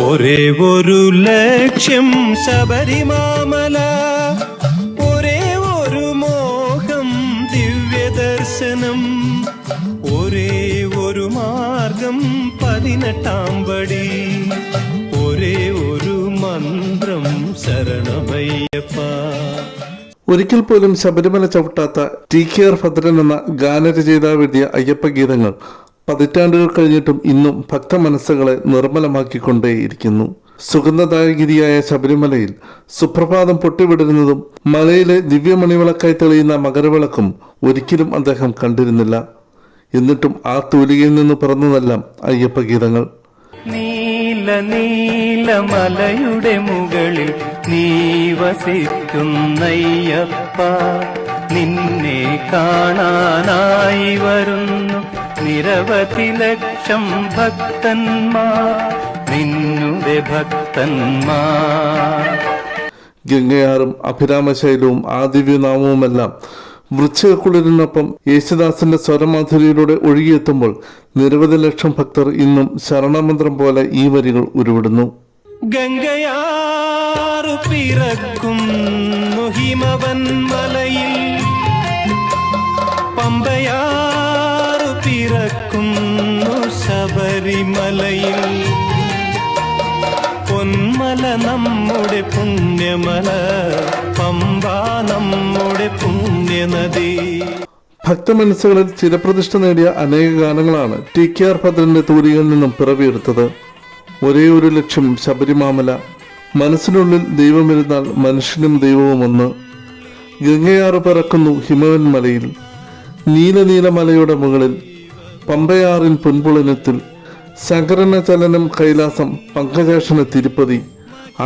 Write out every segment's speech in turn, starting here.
ഒരേ ഒരു ലക്ഷ്യം ശബരിമാമല ഒരേ ഒരു മോഹം ദിവ്യദർശനം ഒരേ ഒരു മാർഗം പതിനെട്ടാം പടി ഒരേ ഒരു മന്ത്രം ശരണമയ്യപ്പ. ഒരിക്കൽ പോലും ശബരിമല ചവിട്ടാത്ത ടി കെ ആർ ഭദ്രൻ എന്ന ഗാനരചയിതാവ് എഴുതിയ അയ്യപ്പ ഗീതങ്ങൾ പതിറ്റാണ്ടുകൾ കഴിഞ്ഞിട്ടും ഇന്നും ഭക്ത മനസ്സുകളെ നിർമ്മലമാക്കിക്കൊണ്ടേയിരിക്കുന്നു. സുഗന്ധദായഗിരിയായ ശബരിമലയിൽ സുപ്രഭാതം പൊട്ടിവിടരുന്നതും മലയിലെ ദിവ്യമണിവിളക്കായി തെളിയുന്ന മകരവിളക്കും ഒരിക്കലും അദ്ദേഹം കണ്ടിരുന്നില്ല. എന്നിട്ടും ആ തൂലികയിൽ നിന്ന് പിറന്നതെല്ലാം അയ്യപ്പ ഗീതങ്ങൾ. നീല മലയുടെ മുകളിൽ നീ വസിക്കുന്നയ്യപ്പ. നിന്നെ കാണാനായി വരുന്നു. നിരവധി ലക്ഷം ഭക്തന്മാർ നിന്നുടെ ഭക്തന്മാർ. ഗംഗയാറും അഭിരാമശൈലവും ആ ദിവ്യനാമവുമെല്ലാം വൃശ്ചകുളിരിനൊപ്പം യേശുദാസിന്റെ സ്വരമാധുരിയിലൂടെ ഒഴുകിയെത്തുമ്പോൾ നിരവധി ലക്ഷം ഭക്തർ ഇന്നും ശരണമന്ത്രം പോലെ ഈ വരികൾ ഉരുവിടുന്നു. ഗംഗയാറു പിറക്കും ഹിമവൻ മലയിൽ പമ്പയാറു ശബരിമലയിൽ പൊന്മല നമ്മുടെ പുണ്യമല പമ്പ നമ്മുടെ പുണ്യനദി. ഭക്തമനസ്സുകളിൽ ചിരപ്രതിഷ്ഠ നേടിയ അനേക ഗാനങ്ങളാണ് ടി കെ ആർ ഭദ്രന്റെ തൂലികയിൽ നിന്നും പിറവിയെടുത്തത്. ഒരേ ഒരു ലക്ഷ്യം ശബരിമാമല. മനസ്സിനുള്ളിൽ ദൈവമിരുന്നാൽ മനുഷ്യനും ദൈവവും ഒന്ന് ഗംഗയാറ് പിറക്കുന്നു ഹിമവൻ മലയിൽ. നീലനീലമലയുടെ മുകളിൽ പമ്പയാറിൻ പൊൻപുളനത്തിൽ ശങ്കരന ചലനം കൈലാസം പങ്കജേഷന തിരുപ്പതി.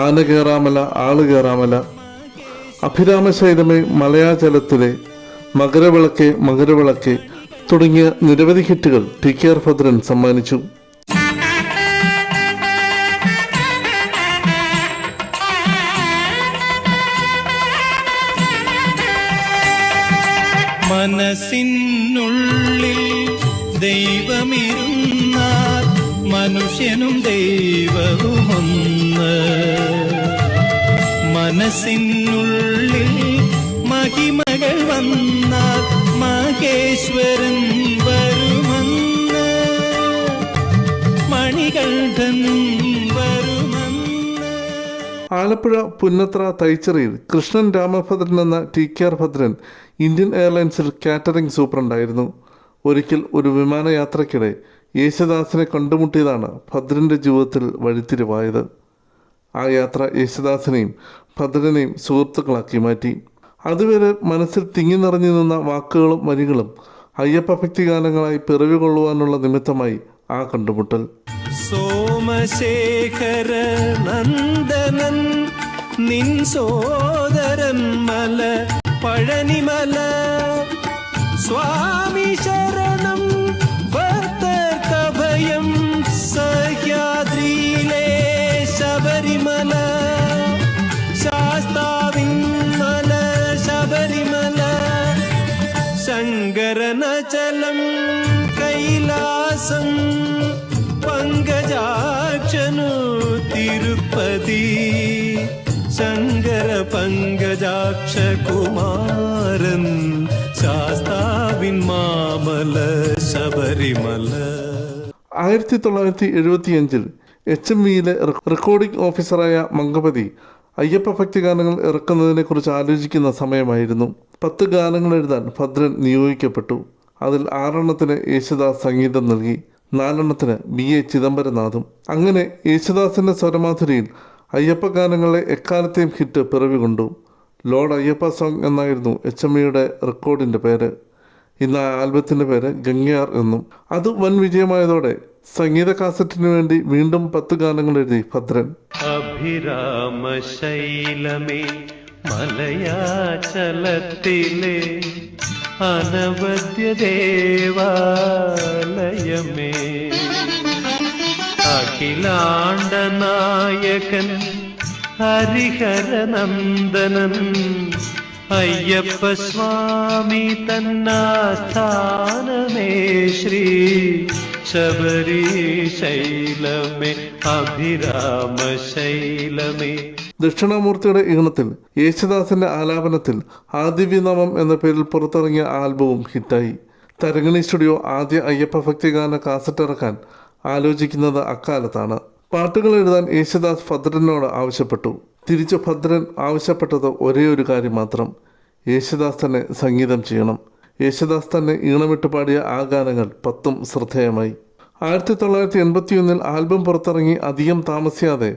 ആന കയറാമല ആൾ കയറാമല അഭിരാമശൈലമേ മലയാചലത്തിലെ മകരവിളക്കെ മകരവിളക്കെ തുടങ്ങിയ നിരവധി ഹിറ്റുകൾ ടി കെ ആർ ഭദ്രൻ സമ്മാനിച്ചു. മനസ്സിനുള്ളിൽ ദൈവമിരുന്നാൽ മനുഷ്യനും ദൈവവുമൊന്ന്. മനസ്സിനുള്ളിൽ മഹിമകൾ വന്നാൽ മഹേശ്വരൻ വരുമെന്ന്. വരുമെന്ന്. ആലപ്പുഴ പുന്നത്ര തൈച്ചറിയിൽ കൃഷ്ണൻ രാമഭദ്രൻ എന്ന T K R Bhadran Indian എയർലൈൻസിൽ catering സൂപ്രണ്ടായിരുന്നു. ഒരിക്കൽ ഒരു വിമാനയാത്രയ്ക്കിടെ യേശുദാസിനെ കണ്ടുമുട്ടിയതാണ് ഭദ്രന്റെ ജീവിതത്തിൽ വഴിത്തിരിവായത്. ആ യാത്ര യേശുദാസിനെയും ഭദ്രനെയും സുഹൃത്തുക്കളാക്കി മാറ്റി. അതുവരെ മനസ്സിൽ തിങ്ങി നിറഞ്ഞു നിന്ന വാക്കുകളും വരികളും അയ്യപ്പ ഭക്തി ഗാനങ്ങളായി പിറവി കൊള്ളുവാനുള്ള നിമിത്തമായി ആ കണ്ടുമുട്ടൽ. സോമശേഖര നന്ദനൻ നിൻ സോദരൻ മല പഴനിമല സ്വാമി ശരണം പങ്കജാക്ഷനു തിരുപ്പതി. ശങ്കര പങ്കജാക്ഷ കുമാരൻ ശാസ്താവിൻ മാമല ശബരിമല. ആയിരത്തി തൊള്ളായിരത്തി എഴുപത്തിയഞ്ചിൽ എച്ച് എം വിയിലെ റെക്കോർഡിംഗ് ഓഫീസറായ മംഗപതി അയ്യപ്പ ഭക്തി ഗാനങ്ങൾ ഇറക്കുന്നതിനെക്കുറിച്ച് ആലോചിക്കുന്ന സമയമായിരുന്നു. പത്ത് ഗാനങ്ങൾ എഴുതാൻ ഭദ്രൻ നിയോഗിക്കപ്പെട്ടു. അതിൽ ആറെണ്ണത്തിന് യേശുദാസ് സംഗീതം നൽകി നാലെണ്ണത്തിന് ബി എ ചിദംബരനാഥും. അങ്ങനെ യേശുദാസിന്റെ സ്വരമാധുരിയിൽ അയ്യപ്പ ഗാനങ്ങളെ എക്കാലത്തെയും ഹിറ്റ് പിറവികൊണ്ടു ലോർഡ് അയ്യപ്പ സോങ് എന്നായിരുന്നു എച്ച് എം ഇയുടെ റെക്കോർഡിന്റെ പേര്. ഇന്ന് ആ ആൽബത്തിന്റെ പേര് ഗംഗയാർ എന്നും. അത് വൻ വിജയമായതോടെ സംഗീത കാസറ്റിന് വേണ്ടി വീണ്ടും പത്ത് ഗാനങ്ങൾ എഴുതി ഭദ്രൻ. അഭിരാമശൈലമേ മലയാചലത്തിലെ അനവദ്യ അഖിലാണ്ടനായകൻ അഖിലാണ്ട നായകൻ ഹരിഹരനന്ദനൻ അയ്യപ്പ സ്വാമി തന്നാസ്ഥാനമേ ശ്രീ ശബരി ശൈലമേ അഭിരാമ ശൈലമേ ദക്ഷിണാമൂർത്തിയുടെ ഈണത്തിൽ യേശുദാസിന്റെ ആലാപനത്തിൽ ആദിവ്യനാമം എന്ന പേരിൽ പുറത്തിറങ്ങിയ ആൽബവും ഹിറ്റായി. തരങ്ങണി സ്റ്റുഡിയോ ആദ്യ അയ്യപ്പ ഭക്തിഗാന കാസറ്റ് ഇറക്കാൻ ആലോചിക്കുന്നത് അക്കാലത്താണ്. പാട്ടുകൾ എഴുതാൻ യേശുദാസ് ഭദ്രനോട് ആവശ്യപ്പെട്ടു. തിരിച്ചു ഭദ്രൻ ആവശ്യപ്പെട്ടത് ഒരേ ഒരു കാര്യം മാത്രം. യേശുദാസ് തന്നെ സംഗീതം ചെയ്യണം. യേശുദാസ് തന്നെ ഈണമിട്ട് പാടിയ ആ ഗാനങ്ങൾ പത്തും ശ്രദ്ധേയമായി. ആയിരത്തി തൊള്ളായിരത്തി എൺപത്തിയൊന്നിൽ ആൽബം പുറത്തിറങ്ങി അധികം താമസിയാതെ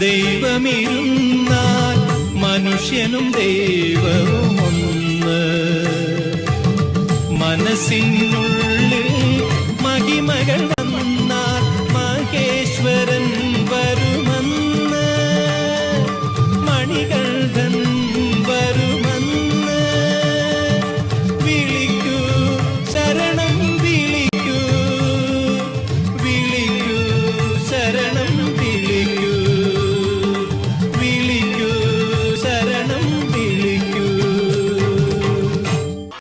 ദൈവമിരുന്നാൽ മനുഷ്യനും ദൈവവും മനസ്സിനുള്ളിൽ മഹിമകൾ